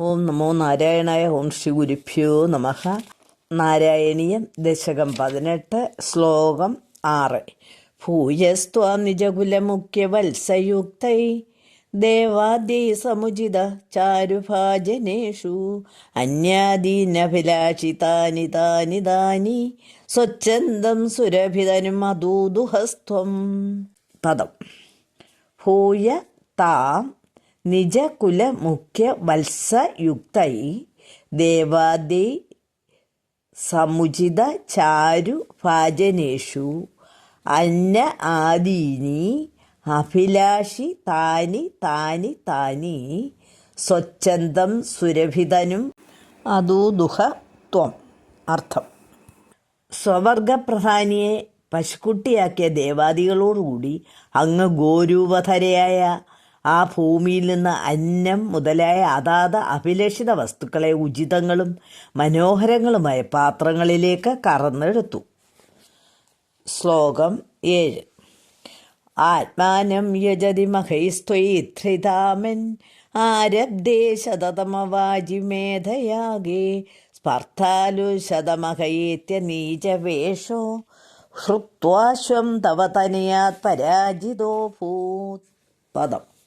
ഓം നമോ നാരായണായ ഓം ശ്രീ ഗുരുഭ്യോ നമഹ നാരായണീയം ദശകം പതിനെട്ട് ശ്ലോകം ആറ്. ഭൂയസ്ത്വാം നിജകുലമുഖ്യവത്സയുക്തൈ. ദേവാദ്യൈ സമുചിത ചാരുഭാജനേഷു. അന്യാദീനഭിലാഷിതാനി താനി താനി സ്വച്ഛന്തം സുരഭിതനും അദൂതുഹസ്ത്വം പദം. ഭൂയ താം നിജകുലമുഖ്യ വത്സയുക്തൈ ദേവാദി സമുചിത ചാരു ഭാജനേഷു അന്ന ആദീനി അഭിലാഷി താനി താനി താനി സ്വച്ഛന്തം സുരഭിതനും അതൂദുഹ ത്വം അർത്ഥം. സ്വവർഗപ്രധാനിയെ പശുക്കുട്ടിയാക്കിയ ദേവാദികളോടുകൂടി അങ്ങ് ഗോരൂപധരയായ ആ ഭൂമിയിൽ നിന്ന് അന്നം മുതലായ അതാത് അഭിലഷിത വസ്തുക്കളെ ഉചിതങ്ങളും മനോഹരങ്ങളുമായ പാത്രങ്ങളിലേക്ക് കറന്നെടുത്തു. ശ്ലോകം ഏഴ്. ആത്മാനം യജതി മഹൈസ്ത്വൈത്രിതാമൻ ആരബ്ധേ ശതതമവാജിമേധയാഗേ സ്പർദ്ധാലു ശതമഹയേത്യ നീചവേഷോ ഹൃത്വാശ്വം തവ പരാജിതോ ഭൂത് പദം.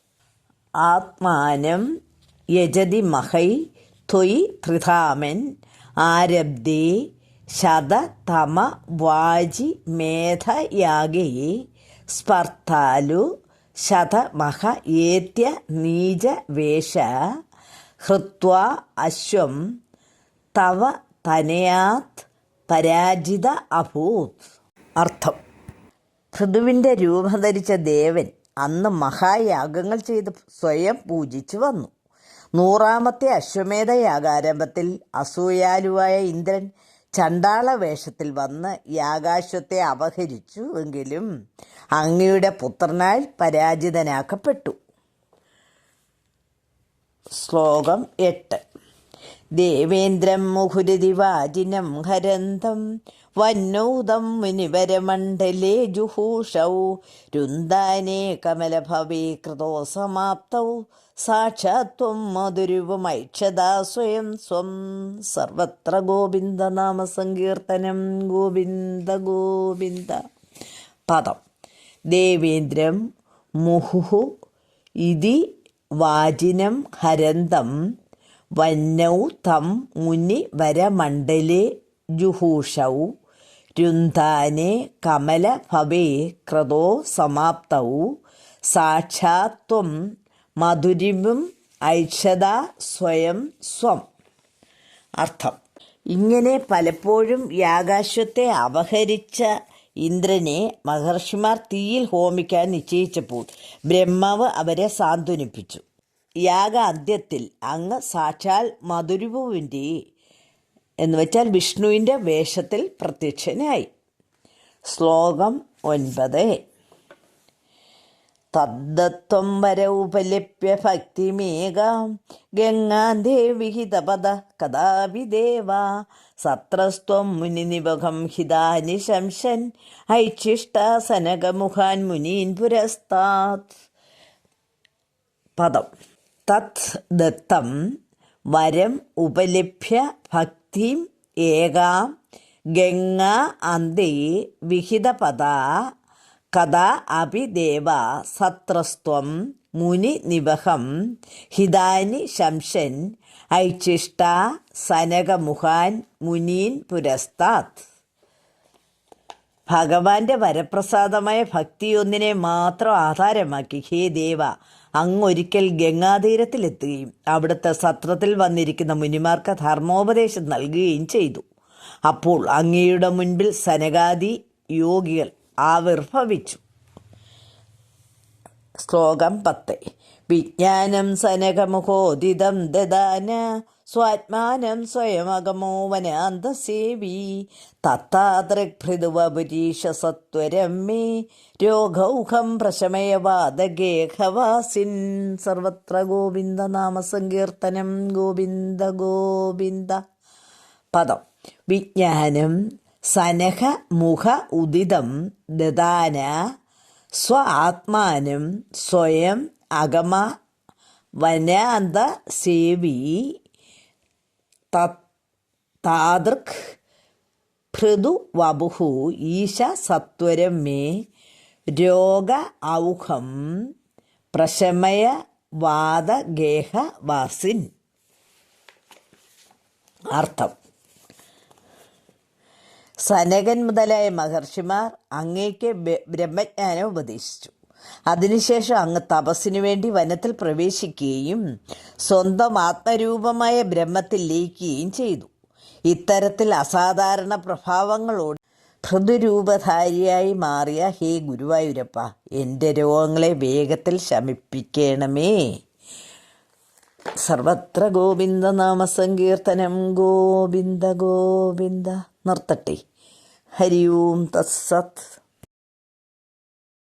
ആത്മാനം യജതി മഹൈ ത്വയി ത്രിധാമൻ ആരബ്ധേ ശതതമ വാജി മേധയാഗേ സ്പർത്താലു ശതമഹ ഏത്യ നീജ വേഷ ഹൃത്വ അശ്വം തവ തനയാത് പരാജിത അഭൂത്. അർത്ഥം. ഋതുവിന്റെ രൂപം ധരിച്ച ദേവൻ അന്ന് മഹായാഗങ്ങൾ ചെയ്ത് സ്വയം പൂജിച്ചു വന്നു. നൂറാമത്തെ അശ്വമേധ യാഗാരംഭത്തിൽ അസൂയാലുവായ ഇന്ദ്രൻ ചണ്ടാള വേഷത്തിൽ വന്ന് യാഗാശ്വത്തെ അപഹരിച്ചു എങ്കിലും അങ്ങയുടെ പുത്രനാൽ പരാജിതനാക്കപ്പെട്ടു. ശ്ലോകം എട്ട്. ദേവേന്ദ്രം മുഹുരിതിവാജിനം ഹരന്തം വന്നൗതം മുനിവരമണ്ഡലേ ജുഹൂഷൗ. രുന്ദാനേ കമലഭവേ കൃതോ സമാപ്തൗ. സാക്ഷാത്വം മധുരുവമൈക്ഷതാ സ്വയം സ്വം. സർവത്ര ഗോവിന്ദ നാമ സങ്കീർത്തനം ഗോവിന്ദ ഗോവിന്ദ. പദം. ദേവേന്ദ്രം മുഹുഹു. ഇതി വാജിനം ഹരന്തം. വന്നൗ തം മുനി വരമണ്ഡലേ ജുഹൂഷൗ രുന്ധാനെ കമല ഭവേ ക്രതോ സമാപ്തൗ സാക്ഷാത്വം മധുരിമും ഐക്ഷത സ്വയം സ്വം. അർത്ഥം ഇങ്ങനെ പലപ്പോഴും യാഗാശ്വത്തെ അപഹരിച്ച ഇന്ദ്രനെ മഹർഷിമാർ തീയിൽ ഹോമിക്കാൻ നിശ്ചയിച്ചപ്പോൾ ബ്രഹ്മാവ് അവരെ സാന്ത്വനിപ്പിച്ചു. യാഗ അന്ത്യത്തിൽ അങ്ങ് സാക്ഷാൽ മധുരുവുവിന്റെ എന്ന് വെച്ചാൽ വിഷ്ണുവിന്റെ വേഷത്തിൽ പ്രത്യക്ഷനായി. ശ്ലോകം ഒൻപത്. തദ്ദത്വം വര ഉപലപ്യ ഭക്തിമേകാം. ഗംഗാദേവിഹിതപദ കഥാപി ദേവ സത്രസ്ത്വം മുനിനിവകം ഹിതാനി ശംശൻ. ഐച്ഛിഷ്ടാസനകമുഖാൻ മുനീൻ പുരസ്താത്. പദം. തത് ദത്തം വരം ഉപലഭ്യ ഭക്തിം ഏകാം ഗംഗ അന്തേ വിഹിതപദ കഥാ അപി ദേവ സത്രസ്ത്വം മുനി നിവഹം ഹിതാനി ശംശൻ ഐച്ഛിഷ്ട സനകമുഖാൻ മുനീൻ പുരസ്താത്. ഭഗവാന്റെ വരപ്രസാദമായ ഭക്തിയൊന്നിനെ മാത്രം ആധാരമാക്കി. ഹേ ദേവ അങ്ങൊരിക്കൽ ഗംഗാതീരത്തിലെത്തുകയും അവിടുത്തെ സത്രത്തിൽ വന്നിരിക്കുന്ന മുനിമാർക്ക് ധർമ്മോപദേശം നൽകുകയും ചെയ്തു. അപ്പോൾ അങ്ങയുടെ മുൻപിൽ സനകാദി യോഗികൾ ആവിർഭവിച്ചു. ശ്ലോകം പത്ത്. വിജ്ഞാനം സനകമുഖോദിതം ദദാന സ്വാത്മാനം സ്വയമകമോവന അന്തസേവി തത്താതൃഭൃതുവപുരീഷ സത്വരം മേ രോഗൗഖം പ്രശമയവാദഗേഹവാസിൻ. സർവത്ര ഗോവിന്ദ നാമസങ്കീർത്തനം ഗോവിന്ദ ഗോവിന്ദ. പദം. വിജ്ഞാനം സനഹ മുഖ ഉദിതം ദദാന സ്വ ആത്മാനം സ്വയം അഗമ വനാന്ത സേവി താതൃക് ഭൃതു വപുഹു ഈശ സത്വരം മേ രോഗ ഔഹം പ്രശമയ വാദഗേഹ വാസിൻ അർത്ഥം. സനകൻ മുതലായ മഹർഷിമാർ അങ്ങേക്ക് ബ്രഹ്മജ്ഞാനം ഉപദേശിച്ചു. അതിനുശേഷം അങ്ങ് തപസ്സിനു വേണ്ടി വനത്തിൽ പ്രവേശിക്കുകയും സ്വന്തം ആത്മരൂപമായ ബ്രഹ്മത്തിൽ ലയിക്കുകയും ചെയ്തു. ഇത്തരത്തിൽ അസാധാരണ പ്രഭാവങ്ങളോട് ഭൃതുരൂപധാരിയായി മാറിയ ഹേ ഗുരുവായൂരപ്പ എന്റെ രോഗങ്ങളെ വേഗത്തിൽ ശമിപ്പിക്കണമേ. സർവത്ര ഗോവിന്ദ നാമസങ്കീർത്തനം ഗോവിന്ദ ഗോവിന്ദ. നിർത്തട്ടെ. ഹരി ഓം തത്സത്.